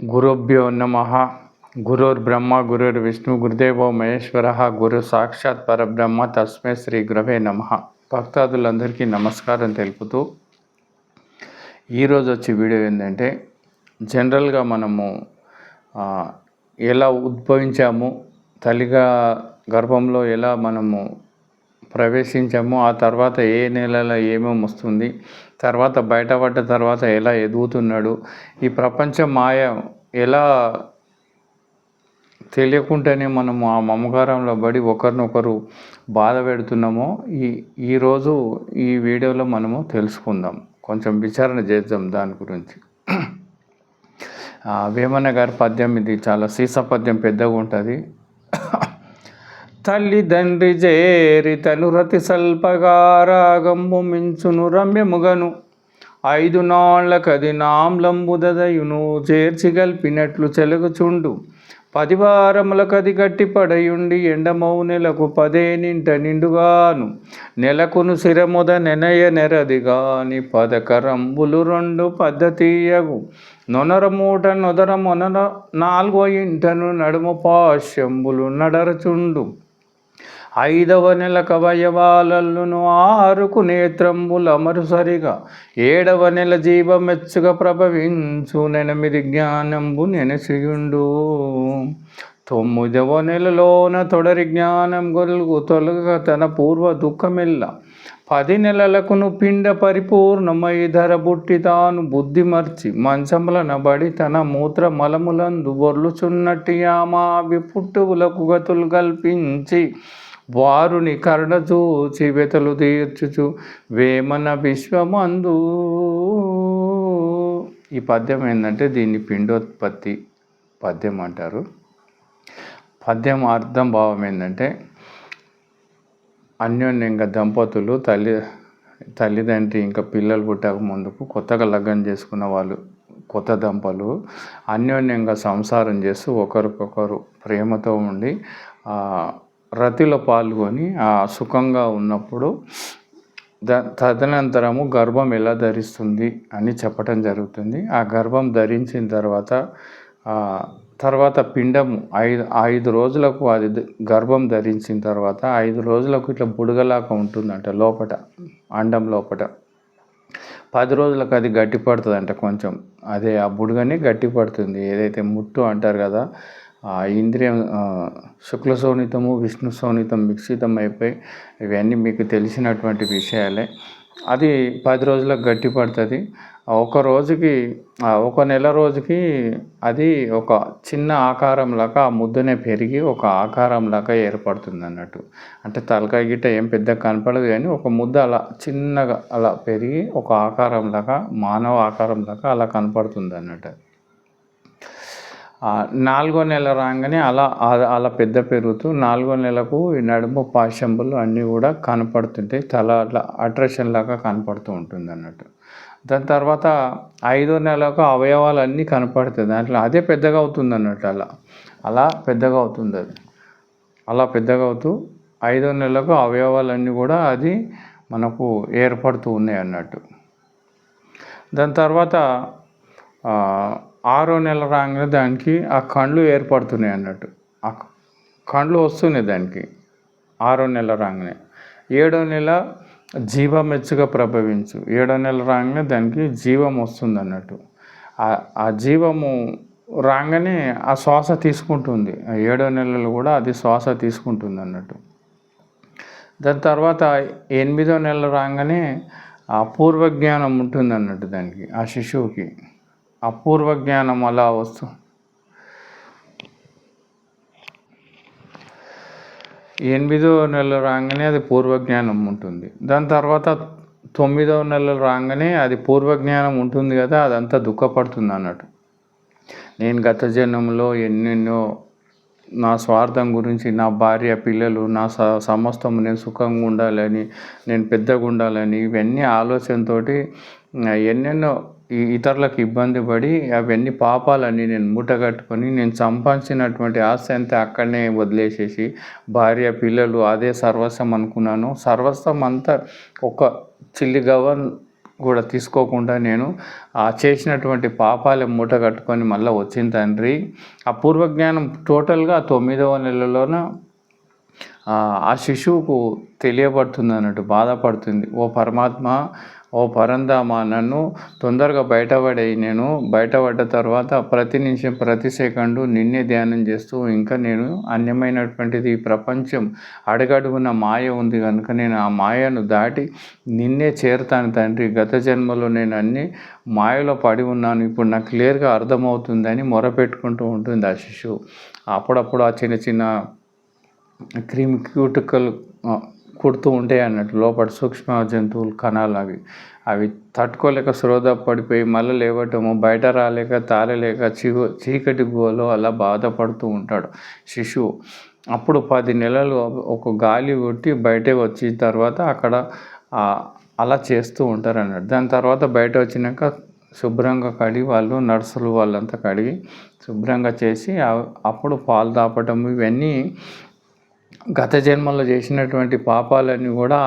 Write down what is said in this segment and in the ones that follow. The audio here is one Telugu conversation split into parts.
గురుభ్యో నమ. గురుర్బ్రహ్మ గురుర్విష్ణు గురుదేవో మహేశ్వర. గురు సాక్షాత్ పరబ్రహ్మ తస్మే శ్రీ గురవే నమ. భక్తాదులందరికీ నమస్కారం తెలుపుతూ ఈరోజు వచ్చే వీడియో ఏంటంటే జనరల్గా మనము ఎలా ఉద్భవించాము తల్లిగా గర్భంలో ఎలా మనము ప్రవేశించాము. ఆ తర్వాత ఏ నెలలో ఏమేమి వస్తుంది? తర్వాత బయటపడ్డ తర్వాత ఎలా ఎదుగుతున్నాడు? ఈ ప్రపంచ మాయ ఎలా తెలియకుండానే మనము ఆ మమకారంలో పడి ఒకరినొకరు బాధ పెడుతున్నామో ఈ ఈరోజు ఈ వీడియోలో మనము తెలుసుకుందాం. కొంచెం విచారణ చేద్దాం దాని గురించి. ఆ, వేమన్న గారి పద్యం ఇది చాలా సీస పద్యం పెద్దగా ఉంటుంది. తల్లిదండ్రి చేరి తనురతి సల్పగా రాగంబు మించును రమ్యముగను ఐదు నాళ్ళ కది నాంలంబుదయును చేర్చి గల్పినట్లు చెలుగుచుండు. పది వారముల కది గట్టి పడయుండి ఎండమౌ నెలకు పదే నింట నిండుగాను. నెలకును శిరముద నెనయ నెరది గాని పదకరంబులు రెండు పద్ధతియగు. నొనర మూట నొదర మొనర నాలుగో ఇంటను నడుము పాశ్యంబులు నడరచుండు. ఐదవ నెల కవయవాలల్లును ఆరుకు నేత్రంబులమరుసరిగా ఏడవ నెల జీవమెచ్చుగా ప్రభవించు నెనమిది జ్ఞానంబు నెనసియుండు. తొమ్మిదవ నెలలోన తొడరి జ్ఞానం గొలుగు తొలగ తన పూర్వ దుఃఖమెల్ల. పది నెలలకును పిండ పరిపూర్ణమై ధర బుట్టి తాను బుద్ధి మర్చి మంచములనబడి తన మూత్ర మలములందు బొర్లుచున్నట్టి ఆమావి పుట్టువులకు గతులు కల్పించి వారుని కరుణ చూచి వెతలు తీర్చుచు వేమన విశ్వమందు. ఈ పద్యం ఏంటంటే దీన్ని పిండోత్పత్తి పద్యం అంటారు. పద్యం అర్థం భావం ఏంటంటే అన్యోన్యంగా దంపతులు తల్లి తల్లిదండ్రి ఇంకా పిల్లలు పుట్టక ముందుకు కొత్తగా లగ్నం చేసుకున్న వాళ్ళు కొత్త దంపలు అన్యోన్యంగా సంసారం చేస్తూ ఒకరికొకరు ప్రేమతో ఉండి రతిలో పాల్గొని ఆ సుఖంగా ఉన్నప్పుడు ద తదనంతరము గర్భం ఎలా ధరిస్తుంది అని చెప్పటం జరుగుతుంది. ఆ గర్భం ధరించిన తర్వాత తర్వాత పిండము ఐదు ఐదు రోజులకు అది గర్భం ధరించిన తర్వాత ఐదు రోజులకు ఇట్లా బుడగలాగా ఉంటుందంట లోపట అండం లోపట. పది రోజులకు అది గట్టి పడుతుందంట కొంచెం. అదే ఆ బుడగని గట్టి పడుతుంది ఏదైతే ముట్టు అంటారు కదా ఇంద్రియం శుక్ల సోనితము విష్ణు సోనితం మిశ్రితం అయిపోయి ఇవన్నీ మీకు తెలిసినటువంటి విషయాలే. అది పది రోజులకు గట్టి పడుతుంది. ఒక రోజుకి ఒక నెల రోజుకి అది ఒక చిన్న ఆకారం లాగా ఆ ముద్దనే పెరిగి ఒక ఆకారం లాగా ఏర్పడుతుంది అన్నట్టు అంటే తలకాయ గిట్ట ఏం పెద్ద కనపడదు కానీ ఒక ముద్ద అలా చిన్నగా అలా పెరిగి ఒక ఆకారం లాగా మానవ ఆకారం లాగా అలా కనపడుతుంది అన్నట్టు నాలుగో నెల రాగానే అలా అలా పెద్ద పెరుగుతూ నాలుగో నెలకు ఈ నడుము పాశంబులు అన్నీ కూడా కనపడుతుంటాయి. తల అట్లా అట్రాక్షన్ లాగా కనపడుతూ ఉంటుంది అన్నట్టు. దాని తర్వాత ఐదో నెలకు అవయవాలు అన్నీ కనపడుతుంది దాంట్లో అదే పెద్దగా అవుతుంది అన్నట్టు అలా. అలా పెద్దగా అవుతుంది అది. అలా పెద్దగా అవుతూ ఐదో నెలకు అవయవాలన్నీ కూడా అది మనకు ఏర్పడుతూ ఉన్నాయి అన్నట్టు. దాని తర్వాత ఆరో నెల రాగానే దానికి ఆ కండ్లు ఏర్పడుతున్నాయి అన్నట్టు. ఆ కండ్లు వస్తున్నాయి దానికి. ఆరో నెల రాగానే. ఏడో నెల జీవమెచ్చుగా ప్రభవించు. ఏడో నెల రాగానే దానికి జీవం వస్తుంది అన్నట్టు. ఆ- జీవము రాగానే ఆ శ్వాస తీసుకుంటుంది. ఆ ఏడో నెలలు కూడా అది శ్వాస తీసుకుంటుంది అన్నట్టు. దాని తర్వాత ఎనిమిదో నెల రాగానే ఆ పూర్వ జ్ఞానం ఉంటుంది అన్నట్టు దానికి ఆ శిశువుకి. ఆ పూర్వ జ్ఞానం అలా వస్తుంది ఎనిమిదో నెల రాగానే అది పూర్వజ్ఞానం ఉంటుంది. దాని తర్వాత తొమ్మిదో నెల రాగానే అది పూర్వజ్ఞానం ఉంటుంది కదా అదంతా దుఃఖపడుతుంది అన్నట్టు. నేను గత జన్మంలో ఎన్నెన్నో నా స్వార్థం గురించి నా భార్య పిల్లలు నా స సమస్తం నేను సుఖంగా ఉండాలని నేను పెద్దగా ఉండాలని ఇవన్నీ ఆలోచనతోటి ఎన్నెన్నో ఈ ఇతరులకు ఇబ్బంది పడి అవన్నీ పాపాలన్నీ నేను మూటగట్టుకొని నేను సంపాదించినటువంటి ఆస్తి అంతా అక్కడనే వదిలేసేసి భార్య పిల్లలు అదే సర్వస్వం అనుకున్నాను. సర్వస్వం అంతా ఒక చిల్లి గవన్ కూడా తీసుకోకుండా నేను ఆ చేసినటువంటి పాపాల మూట కట్టుకొని మళ్ళీ వచ్చిన తండ్రి. ఆ పూర్వజ్ఞానం టోటల్గా తొమ్మిదవ నెలలోన ఆ శిశువుకు తెలియబడుతుంది అన్నట్టు బాధపడుతుంది. ఓ పరమాత్మ ఓ పరందామా నన్ను తొందరగా బయటపడేయి నేను. బయటపడ్డ తర్వాత ప్రతి నిమిషం ప్రతి సెకండు నిన్నే ధ్యానం చేస్తూ ఇంకా నేను అన్యమైనటువంటిది ఈ ప్రపంచం అడుగడుగున మాయ ఉంది కనుక నేను ఆ మాయను దాటి నిన్నే చేరుతాను తండ్రి. గత జన్మలో నేను అన్ని మాయలో పడి ఉన్నాను. ఇప్పుడు నాకు క్లియర్గా అర్థమవుతుందని మొరపెట్టుకుంటూ ఉంటుంది ఆ శిశువు. అప్పుడప్పుడు ఆ చిన్న చిన్న క్రిమి క్యూటికల్ కుడుతూ ఉంటాయి అన్నట్టు లోపల సూక్ష్మ జంతువులు కణాలు అవి అవి తట్టుకోలేక శ్రోధ పడిపోయి మళ్ళీ లేవటము బయట రాలేక తారలేక చీకో చీకటి గుహలో అలా బాధపడుతూ ఉంటాడు శిశువు. అప్పుడు పది నెలలు ఒక గాలి కొట్టి బయటే వచ్చిన తర్వాత అక్కడ అలా చేస్తూ ఉంటారు అన్నట్టు. దాని తర్వాత బయట వచ్చినాక శుభ్రంగా కడిగి వాళ్ళు నర్సులు వాళ్ళంతా కడిగి శుభ్రంగా చేసి అప్పుడు పాలు తాపటం ఇవన్నీ గత జన్మలో చేసినటువంటి పాపాలన్నీ కూడా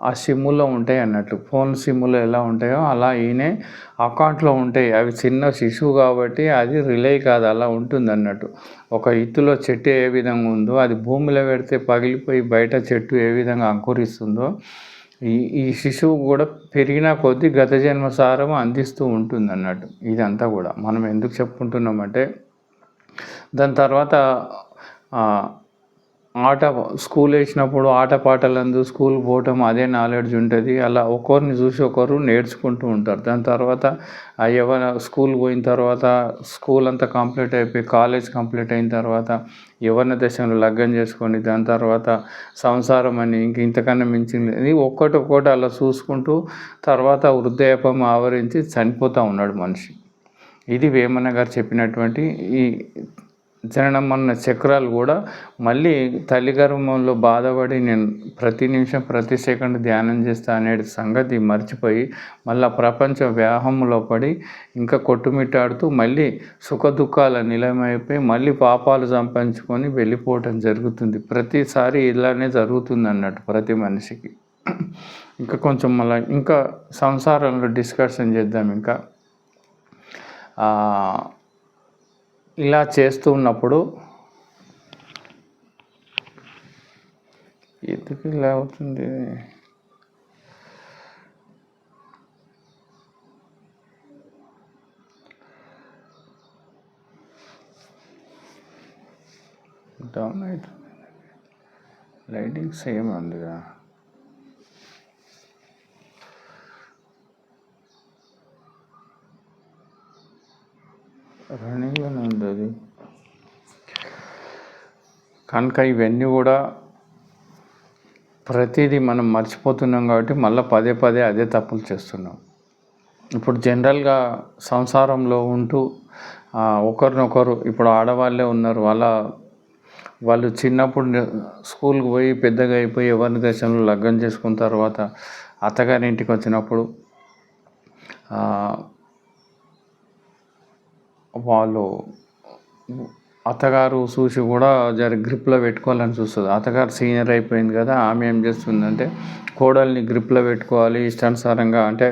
ఆ సిమ్ములో ఉంటాయి అన్నట్టు. ఫోన్ సిమ్ములో ఎలా ఉంటాయో అలా ఈయనే అకౌంట్లో ఉంటాయి. అవి చిన్న శిశువు కాబట్టి అది రిలే కాదు అలా ఉంటుంది అన్నట్టు. ఒక ఇత్తులో చెట్టు ఏ విధంగా ఉందో అది భూమిలో పెడితే పగిలిపోయి బయట చెట్టు ఏ విధంగా అంకురిస్తుందో ఈ ఈ శిశువు కూడా పెరిగిన కొద్దీ గత జన్మ సారం అందిస్తూ ఉంటుంది అన్నట్టు. ఇదంతా కూడా మనం ఎందుకు చెప్పుకుంటున్నామంటే దాని తర్వాత ఆట స్కూల్ వేసినప్పుడు ఆటపాటలందు స్కూల్ పోవటం అదే నాలెడ్జ్ ఉంటుంది. అలా ఒకరిని చూసి ఒకరు నేర్చుకుంటూ ఉంటారు. దాని తర్వాత ఎవరు స్కూల్ పోయిన తర్వాత స్కూల్ అంతా కంప్లీట్ అయిపోయి కాలేజ్ కంప్లీట్ అయిన తర్వాత యవన దశలో లగ్గం చేసుకొని దాని తర్వాత సంసారం అని ఇంక ఇంతకన్నా మించింది. ఒక్కటి ఒక్కటి అలా చూసుకుంటూ తర్వాత వృద్ధాపం ఆవరించి చనిపోతూ ఉన్నాడు మనిషి. ఇది వేమన గారు చెప్పినటువంటి ఈ జననం అన్న చక్రాలు కూడా మళ్ళీ తల్లి గర్భంలో బాధపడి నేను ప్రతి నిమిషం ప్రతి సెకండ్ ధ్యానం చేస్తా అనే సంగతి మర్చిపోయి మళ్ళీ ప్రపంచ వ్యాహంలో పడి ఇంకా కొట్టుమిట్టాడుతూ మళ్ళీ సుఖ దుఃఖాల నిలయమైపోయి మళ్ళీ పాపాలు సంపాదించుకొని వెళ్ళిపోవటం జరుగుతుంది. ప్రతిసారి ఇలానే జరుగుతుంది అన్నట్టు ప్రతి మనిషికి. ఇంకా కొంచెం మళ్ళీ ఇంకా సంసారంలో డిస్కషన్ చేద్దాం ఇంకా. ఇలా చేస్తూ ఉన్నప్పుడు ఎందుకు ఇలా అవుతుంది? డౌన్ అవుతుంది లైటింగ్ సేమ్ అందుగా. రన్నింగ్ ఉంది అది కనుక ఇవన్నీ కూడా ప్రతిదీ మనం మర్చిపోతున్నాం కాబట్టి మళ్ళీ పదే పదే అదే తప్పులు చేస్తున్నాం. ఇప్పుడు జనరల్గా సంసారంలో ఉంటూ ఒకరినొకరు ఇప్పుడు ఆడవాళ్ళే ఉన్నారు. వాళ్ళ వాళ్ళు చిన్నప్పుడు స్కూల్కి పోయి పెద్దగా అయిపోయి ఎవరిని దేశంలో లగ్గం చేసుకున్న తర్వాత అత్తగారి ఇంటికి వచ్చినప్పుడు వాళ్ళు అత్తగారు చూసి కూడా జర గ్రిప్లో పెట్టుకోవాలని చూస్తుంది. అత్తగారు సీనియర్ అయిపోయింది కదా ఆమె ఏం చేస్తుందంటే కోడల్ని గ్రిప్లో పెట్టుకోవాలి ఇష్టానుసారంగా అంటే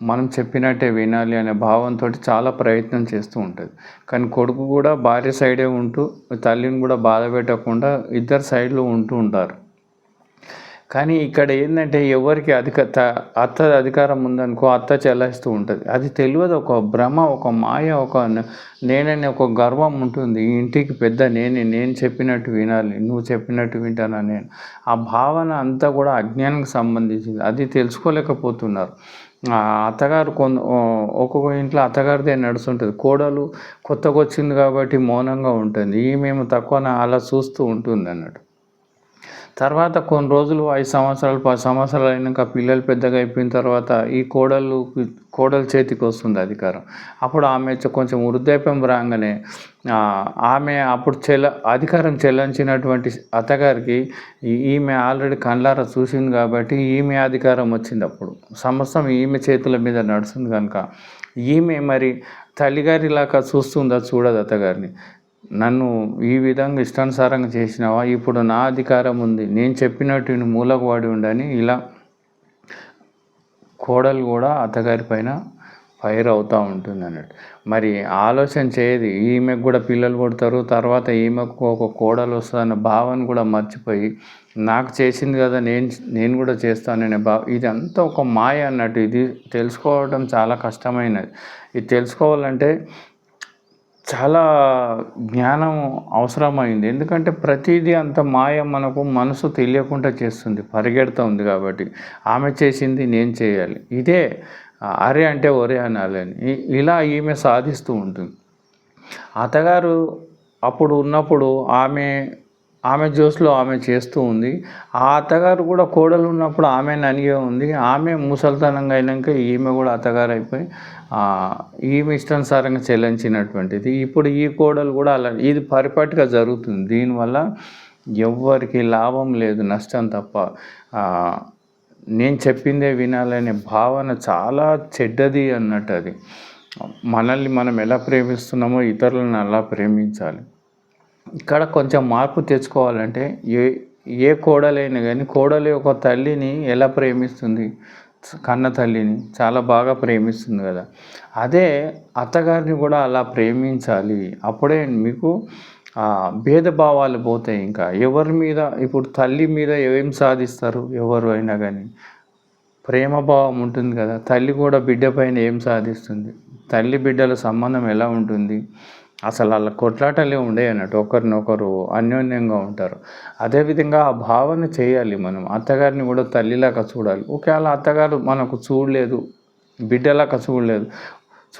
మనం చెప్పినట్టే వినాలి అనే భావంతో చాలా ప్రయత్నం చేస్తూ ఉంటుంది. కానీ కొడుకు కూడా భార్య సైడే ఉంటూ తల్లిని కూడా బాధ పెట్టకుండా ఇద్దరు సైడ్లో ఉంటూ ఉంటారు. కానీ ఇక్కడ ఏంటంటే ఎవరికి అధిక అత్త అధికారం ఉందనుకో అత్త చెల్లాయిస్తూ ఉంటుంది. అది తెలియదు. ఒక భ్రమ ఒక మాయ ఒక నేనని ఒక గర్వం ఉంటుంది. ఈ ఇంటికి పెద్ద నేనే నేను చెప్పినట్టు వినాలి నువ్వు చెప్పినట్టు వింటానా నేను? ఆ భావన అంతా కూడా అజ్ఞానానికి సంబంధించింది. అది తెలుసుకోలేకపోతున్నారు. అత్తగారు కొంత ఒక్కొక్క ఇంట్లో అత్తగారిదే నడుస్తుంటుంది. కోడలు కొత్తగా వచ్చింది కాబట్టి మౌనంగా ఉంటుంది. ఈమెమో తక్కువ అలా చూస్తూ ఉంటుంది అన్నట్టు. తర్వాత కొన్ని రోజులు ఐదు సంవత్సరాలు పది సంవత్సరాలు అయినాక పిల్లలు పెద్దగా అయిపోయిన తర్వాత ఈ కోడలు కోడలు చేతికి వస్తుంది అధికారం. అప్పుడు ఆమె కొంచెం వృద్ధాప్యం రాగానే ఆమె అప్పుడు చెల్ల అధికారం చెల్లించినటువంటి అత్తగారికి ఈమె ఆల్రెడీ కళ్ళారా చూసింది కాబట్టి ఈమె అధికారం వచ్చింది అప్పుడు. సమస్తం ఈమె చేతుల మీద నడుస్తుంది కనుక. ఈమె మరి తల్లిగారిలాగా చూస్తుందా చూడదు అత్తగారిని. నన్ను ఈ విధంగా ఇష్టానుసారంగా చేసినావా? ఇప్పుడు నా అధికారం ఉంది. నేను చెప్పినట్టు మూలకు వాడి ఉండని ఇలా కోడలు కూడా అత్తగారి పైన ఫైర్ అవుతూ ఉంటుంది అన్నట్టు. మరి ఆలోచన చేయదు. ఈమెకు కూడా పిల్లలు పుడతారు. తర్వాత ఈమెకు ఒక కోడలు వస్తుందన్న భావన కూడా మర్చిపోయి నాకు చేసింది కదా నేను నేను కూడా చేస్తాననే భావ ఇదంతా ఒక మాయ అన్నట్టు. ఇది తెలుసుకోవడం చాలా కష్టమైనది. ఇది తెలుసుకోవాలంటే చాలా జ్ఞానం అవసరమైంది. ఎందుకంటే ప్రతిదీ అంత మాయ మనకు మనసు తెలియకుండా చేస్తుంది పరిగెడుతూ ఉంది కాబట్టి. ఆమె చేసింది నేను చేయాలి. ఇదే అరే అంటే ఒరే అనాలని ఇలా ఈమె సాధిస్తూ ఉంటుంది. అత్తగారు అప్పుడు ఉన్నప్పుడు ఆమె ఆమె జోస్లో ఆమె చేస్తూ ఉంది. ఆ అత్తగారు కూడా కోడలు ఉన్నప్పుడు ఆమె ననిగే ఉంది. ఆమె ముసలితనంగా అయినాక ఈమె కూడా అత్తగారు అయిపోయి ఈమె ఇష్టానుసారంగా చెల్లించినటువంటిది. ఇప్పుడు ఈ కోడలు కూడా అలా ఇది పరిపాటిగా జరుగుతుంది. దీనివల్ల ఎవ్వరికి లాభం లేదు నష్టం తప్ప. నేను చెప్పిందే వినాలనే భావన చాలా చెడ్డది అన్నట్టు అది. మనల్ని మనం ఎలా ప్రేమిస్తున్నామో ఇతరులను అలా ప్రేమించాలి. ఇక్కడ కొంచెం మార్పు తెచ్చుకోవాలంటే ఏ ఏ కోడలైనా కానీ కోడలి ఒక తల్లిని ఎలా ప్రేమిస్తుంది? కన్న తల్లిని చాలా బాగా ప్రేమిస్తుంది కదా. అదే అత్తగారిని కూడా అలా ప్రేమించాలి. అప్పుడే మీకు ఆ, భేదభావాలు పోతాయి ఇంకా. ఎవరి మీద ఇప్పుడు తల్లి మీద ఏం సాధిస్తారు? ఎవరు అయినా కానీ. ప్రేమభావం ఉంటుంది కదా. తల్లి కూడా బిడ్డ పైన ఏం సాధిస్తుంది? తల్లి బిడ్డల సంబంధం ఎలా ఉంటుంది? అసలు వాళ్ళ కొట్లాటలే ఉండే అన్నట్టు ఒకరినొకరు అన్యోన్యంగా ఉంటారు. అదేవిధంగా ఆ భావన చేయాలి మనం. అత్తగారిని కూడా తల్లిలాగా చూడాలి. ఒకవేళ అత్తగారు మనకు చూడలేదు బిడ్డలాగా చూడలేదు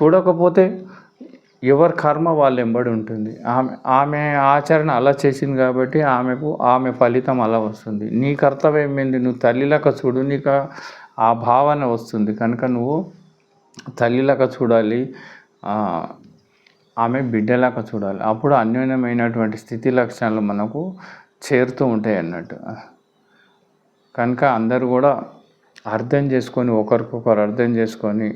చూడకపోతే ఎవరి కర్మ వాళ్ళు ఎంబడి ఉంటుంది. ఆమె ఆమె ఆచరణ అలా చేసింది కాబట్టి ఆమెకు ఆమె ఫలితం అలా వస్తుంది. నీ కర్తవ్యం ఏంది? నువ్వు తల్లిలాగా చూడు నీకు ఆ- భావన వస్తుంది. కనుక నువ్వు తల్లిలాగా చూడాలి. ఆమె బిడ్డలాగా చూడాలి. అప్పుడు అన్యోన్యమైనటువంటి స్థితి లక్షణాలు మనకు చేరుతూ ఉంటాయి అన్నట్టు. కనుక అందరూ కూడా అర్థం చేసుకొని ఒకరికొకరు అర్థం చేసుకొని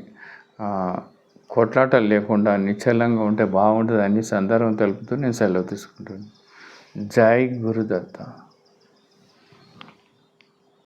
కొట్లాటలు లేకుండా నిశ్చలంగా ఉంటే బాగుంటుంది అని సందర్భం తెలుపుతూ నేను సెలవు తీసుకుంటున్నాను. జై గురుదత్త.